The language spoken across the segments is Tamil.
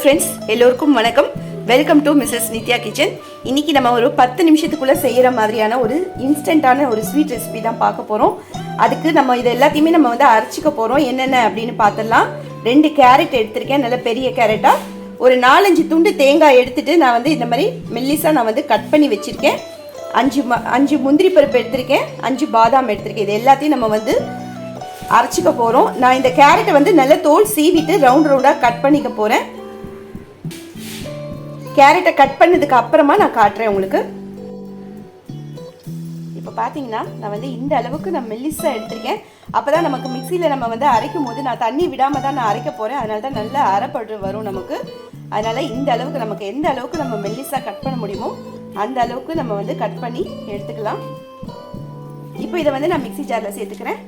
ஃப்ரெண்ட்ஸ் எல்லோருக்கும் வணக்கம். Welcome to Mrs Nithya kitchen இன்னைக்கு நம்ம ஒரு பத்து நிமிஷத்துக்குள்ளே செய்கிற மாதிரியான ஒரு இன்ஸ்டண்ட்டான ஒரு ஸ்வீட் ரெசிபி தான் பார்க்க போகிறோம் அதுக்கு நம்ம இது எல்லாத்தையுமே நம்ம வந்து அரைச்சிக்க போகிறோம் என்னென்ன அப்படின்னு பார்த்துடலாம். ரெண்டு கேரட் எடுத்திருக்கேன். நல்ல பெரிய கேரட்டாக ஒரு நாலஞ்சு துண்டு தேங்காய் எடுத்துகிட்டு நான் வந்து இந்த மாதிரி மெல்லிஸாக நான் வந்து கட் பண்ணி வச்சுருக்கேன். அஞ்சு அஞ்சு முந்திரி பருப்பு எடுத்திருக்கேன். அஞ்சு பாதாம் எடுத்திருக்கேன். இது எல்லாத்தையும் நம்ம வந்து அரைச்சிக்க போகிறோம் நான் இந்த கேரட்டை வந்து நல்ல தோல் சீவிட்டு ரவுண்ட் ரவுண்டாக கட் பண்ணிக்க போகிறேன் கேரட்டை கட் பண்ணதுக்கு அப்புறமா நான் காட்டுறேன் உங்களுக்கு. இப்போ பார்த்தீங்கன்னா நான் வந்து இந்த அளவுக்கு நான் மெல்லிஸாக எடுத்திருக்கேன். அப்போ தான் நமக்கு மிக்சியில் நம்ம வந்து அரைக்கும் போது நான் தண்ணி விடாமல் தான் நான் அரைக்க போகிறேன் அதனால தான் நல்லா அரைப்படு வரும் நமக்கு. அதனால் இந்த அளவுக்கு நமக்கு எந்த அளவுக்கு நம்ம மெல்லிஸாக கட் பண்ண முடியுமோ அந்த அளவுக்கு நம்ம வந்து கட் பண்ணி எடுத்துக்கலாம். இப்போ இதை வந்து நான் மிக்சி ஜாரில் சேர்த்துக்கிறேன்.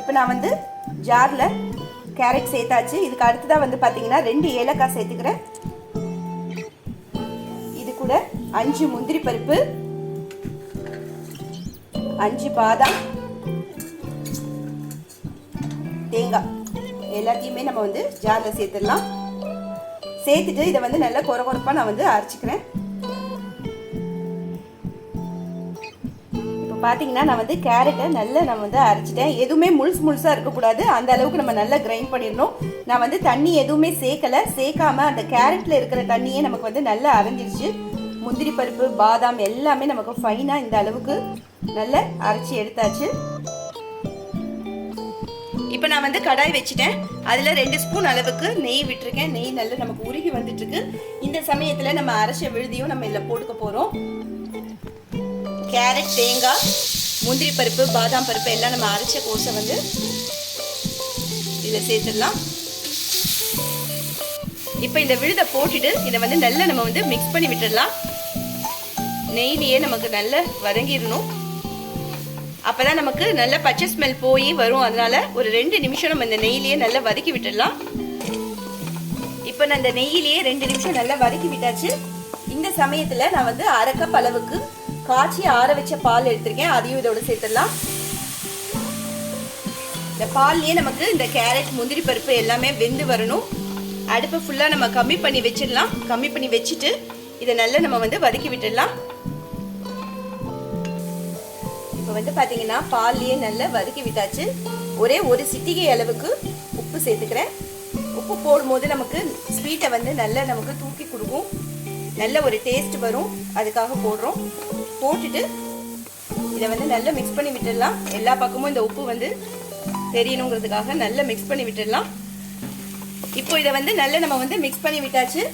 இப்போ நான் வந்து ஜாரில் கேரட் சேர்த்தாச்சு. இதுக்கு அடுத்ததாக வந்து பார்த்தீங்கன்னா ரெண்டு ஏலக்காய் சேர்த்துக்கிறேன். கூட அஞ்சு முந்திரி பருப்பு அஞ்சு பாதாம் தேங்காய். எல்லாத்தையுமே நம்ம வந்து ஜாரில் சேர்த்துடலாம். சேர்த்துட்டு இதை வந்து நல்லா குறை குறைப்பாக நான் வந்து அரைச்சிக்கிறேன். இப்போ பார்த்தீங்கன்னா நான் வந்து கேரட்டை நல்லா நான் வந்து அரைச்சிட்டேன். எதுவுமே முழுசு முழுசாக இருக்கக்கூடாது. அந்த அளவுக்கு நம்ம நல்லா கிரைண்ட் பண்ணிடணும். நான் வந்து தண்ணி எதுவுமே சேர்க்கலை. சேர்க்காம அந்த கேரட்டில் இருக்கிற தண்ணியே நமக்கு வந்து நல்லா அரைஞ்சிருச்சு. முந்திரி பருப்பு பாதாம் எல்லாமே நமக்கு ஃபைனாக இந்த அளவுக்கு நல்லா அரைச்சி எடுத்தாச்சு. இப்போ நான் வந்து கடாய் வச்சுட்டேன். அதில் ரெண்டு ஸ்பூன் அளவுக்கு நெய் விட்டுருக்கேன். நெய் நல்லா நமக்கு உருகி வந்துட்டுருக்கு. இந்த சமயத்தில் நம்ம அரைச்ச விழுதியும் நம்ம இதில் போட்டுக்க போகிறோம் கேரட் தேங்காய் முந்திரி பருப்பு பாதாம் பருப்பு எல்லாம் நம்ம அரைச்ச கோசை வந்து இதில் சேர்த்துடலாம். இப்போ இந்த விழுதை போட்டுட்டு இதை வந்து நல்லா நம்ம வந்து மிக்ஸ் பண்ணி விட்டுடலாம். நெய்லியே நமக்கு நல்லா வதங்கிடணும். அப்பதான் நமக்கு நல்ல பச்சை ஸ்மெல் போய் வரும். அதனால ஒரு ரெண்டு நிமிஷம் நம்ம இந்த நெய்லியே நல்லா வதக்கி விட்டுடலாம். இப்போ நான் இந்த நெய்யிலேயே ரெண்டு நிமிஷம் நல்லா வதக்கி விட்டாச்சு. இந்த சமயத்தில் நான் வந்து அரை அளவுக்கு காய்ச்சி ஆற வச்ச பால் எடுத்திருக்கேன். அதையும் இதோட சேர்த்துடலாம். இந்த பால்லையே நமக்கு இந்த கேரட் முந்திரி பருப்பு எல்லாமே வெந்து வரணும். அடுப்பை ஃபுல்லாக நம்ம கம்மி பண்ணி வச்சிடலாம். கம்மி பண்ணி வச்சுட்டு இதை நல்லா நம்ம வந்து வதக்கி விட்டுடலாம். இப்போ வந்து பார்த்தீங்கன்னா பால்லையே நல்லா வதக்கி விட்டாச்சு. ஒரே ஒரு சிட்டிகை அளவுக்கு உப்பு சேர்த்துக்கிறேன். உப்பு போடும்போது நமக்கு ஸ்வீட்டை வந்து நல்லா நமக்கு தூக்கி கொடுக்கும். நல்ல ஒரு டேஸ்ட் வரும். அதுக்காக போடுறோம். போட்டுட்டு இதை வந்து நல்லா மிக்ஸ் பண்ணி விட்டுடலாம். எல்லா பக்கமும் இந்த உப்பு வந்து தெரியணுங்கிறதுக்காக நல்லா மிக்ஸ் பண்ணி விட்டுடலாம். இப்போ இதை வந்து நல்லா நம்ம வந்து மிக்ஸ் பண்ணி விட்டாச்சு.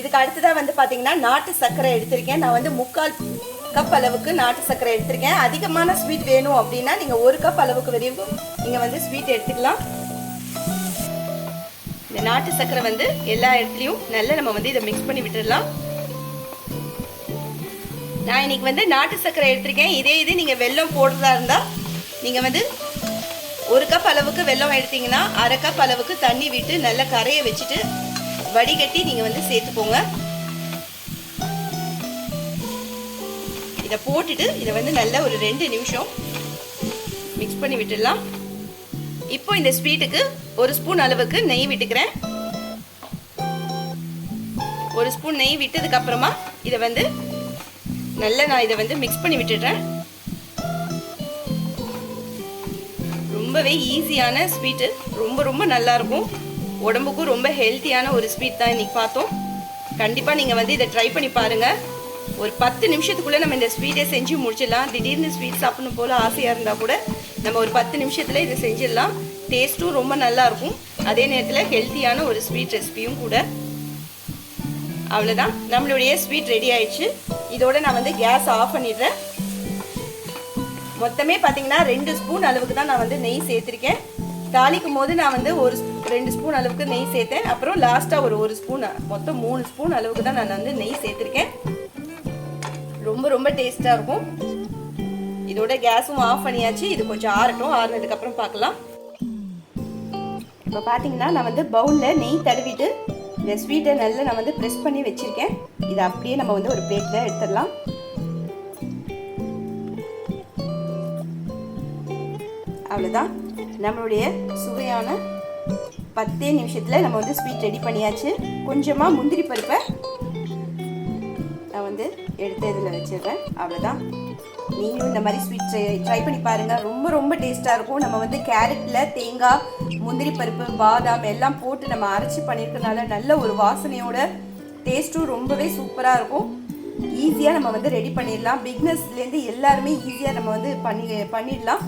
இதுக்கு அடுத்ததாக வந்து பார்த்தீங்கன்னா நாட்டு சர்க்கரை எடுத்திருக்கேன். நான் வந்து முக்கால் கப் அளவுக்கு நாட்டு சர்க்கரை எடுத்திருக்கேன். அதிகமான ஸ்வீட் வேணும் அப்படின்னா நீங்கள் ஒரு கப் அளவுக்கு வரையும் நீங்கள் வந்து ஸ்வீட் எடுத்துக்கலாம். இந்த நாட்டு சர்க்கரை வந்து எல்லா இடத்துலையும் நல்லா நம்ம வந்து இதை மிக்ஸ் பண்ணி விட்டுடலாம். நான் இன்னைக்கு வந்து நாட்டு சர்க்கரை எடுத்திருக்கேன். இதே இது நீங்கள் வெல்லம் போடுறதா இருந்தால் நீங்கள் வந்து ஒரு கப் அளவுக்கு வெல்லம் எடுத்தீங்கன்னா அரை கப் அளவுக்கு தண்ணி விட்டு நல்லா கரையை வச்சுட்டு வடிகட்டி நீங்கள் வந்து சேர்த்துக்கோங்க. இதை போட்டுட்டு இதை வந்து நல்லா ஒரு ரெண்டு நிமிஷம் மிக்ஸ் பண்ணி விட்டுடலாம். இப்போ இந்த ஸ்வீட்டுக்கு ஒரு ஸ்பூன் அளவுக்கு நெய் விட்டுக்கிறேன். ஒரு ஸ்பூன் நெய் விட்டதுக்கு அப்புறமா இதை வந்து நல்லா நான் இதை வந்து மிக்ஸ் பண்ணி விட்டுடுறேன். ரொம்பவே ஈஸியான ஸ்வீட்டு ரொம்ப ரொம்ப நல்லா இருக்கும். உடம்புக்கும் ரொம்ப ஹெல்த்தியான ஒரு ஸ்வீட் தான் இன்னைக்கு பார்த்தோம். கண்டிப்பாக நீங்கள் வந்து இதை ட்ரை பண்ணி பாருங்கள் ஒரு பத்து நிமிஷத்துக்குள்ளே நம்ம இந்த ஸ்வீட்டை செஞ்சு முடிச்சிடலாம். திடீர்னு ஸ்வீட் சாப்பிடணும் போல் ஆசையாக இருந்தால் கூட நம்ம ஒரு பத்து நிமிஷத்தில் இதை செஞ்சிடலாம். டேஸ்ட்டும் ரொம்ப நல்லா இருக்கும். அதே நேரத்தில் ஹெல்த்தியான ஒரு ஸ்வீட் ரெசிபியும் கூட. அவ்வளோதான் நம்மளுடைய ஸ்வீட் ரெடி ஆயிடுச்சு. இதோட நான் வந்து கேஸ் ஆஃப் பண்ணிடுறேன். மொத்தமே பார்த்தீங்கன்னா ரெண்டு ஸ்பூன் அளவுக்கு தான் நான் வந்து நெய் சேர்த்துருக்கேன். தாளிக்கும் போது நான் வந்து ஒரு ரெண்டு ஸ்பூன் அளவுக்கு நெய் சேர்த்தேன். அப்புறம் லாஸ்ட்டாக ஒரு ஒரு ஸ்பூன் மொத்தம் மூணு ஸ்பூன் அளவுக்கு தான் நான் வந்து நெய் சேர்த்துருக்கேன். ரொம்ப ரொம்ப டேஸ்ட்டாக இருக்கும். இதோட கேஸும் ஆஃப் பண்ணியாச்சு. இது கொஞ்சம் ஆறட்டும். ஆறுனதுக்கப்புறம் பார்க்கலாம். இப்போ பார்த்தீங்கன்னா நான் வந்து பவுலில் நெய் தடவிட்டு இந்த ஸ்வீட்டை நல்லா நான் வந்து ப்ரெஸ் பண்ணி வச்சுருக்கேன். இதை அப்படியே நம்ம வந்து ஒரு பிளேட்டில் எடுத்துடலாம். அவ்வளோதான் நம்மளுடைய சுவையான பத்தே நிமிஷத்தில் நம்ம வந்து ஸ்வீட் ரெடி பண்ணியாச்சு. கொஞ்சமாக முந்திரி பருப்பை எடுத்து இதில் வச்சிடுறேன். அவ்வளோதான். நீங்களும் இந்த மாதிரி ஸ்வீட் ட்ரை ட்ரை பண்ணி பாருங்கள் ரொம்ப ரொம்ப டேஸ்ட்டாக இருக்கும். நம்ம வந்து கேரட்டில் தேங்காய் முந்திரி பருப்பு பாதாம் எல்லாம் போட்டு நம்ம அரைச்சி பண்ணியிருக்கனால நல்ல ஒரு வாசனையோட டேஸ்ட்டும் ரொம்பவே சூப்பராக இருக்கும். ஈஸியாக நம்ம வந்து ரெடி பண்ணிடலாம். பிக்னஸ்லேருந்து எல்லாருமே ஈஸியாக நம்ம வந்து பண்ணி பண்ணிடலாம்.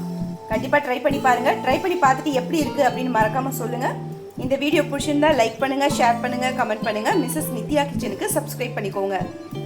கண்டிப்பாக ட்ரை பண்ணி பாருங்கள் ட்ரை பண்ணி பார்த்துட்டு எப்படி இருக்குது அப்படின்னு மறக்காமல் சொல்லுங்கள் இந்த வீடியோ பிடிச்சிருந்தா லைக் பண்ணுங்கள் ஷேர் பண்ணுங்கள் கமெண்ட் பண்ணுங்கள் மிஸ்ஸஸ் நித்யா கிச்சனுக்கு சப்ஸ்கிரைப் பண்ணிக்கோங்க.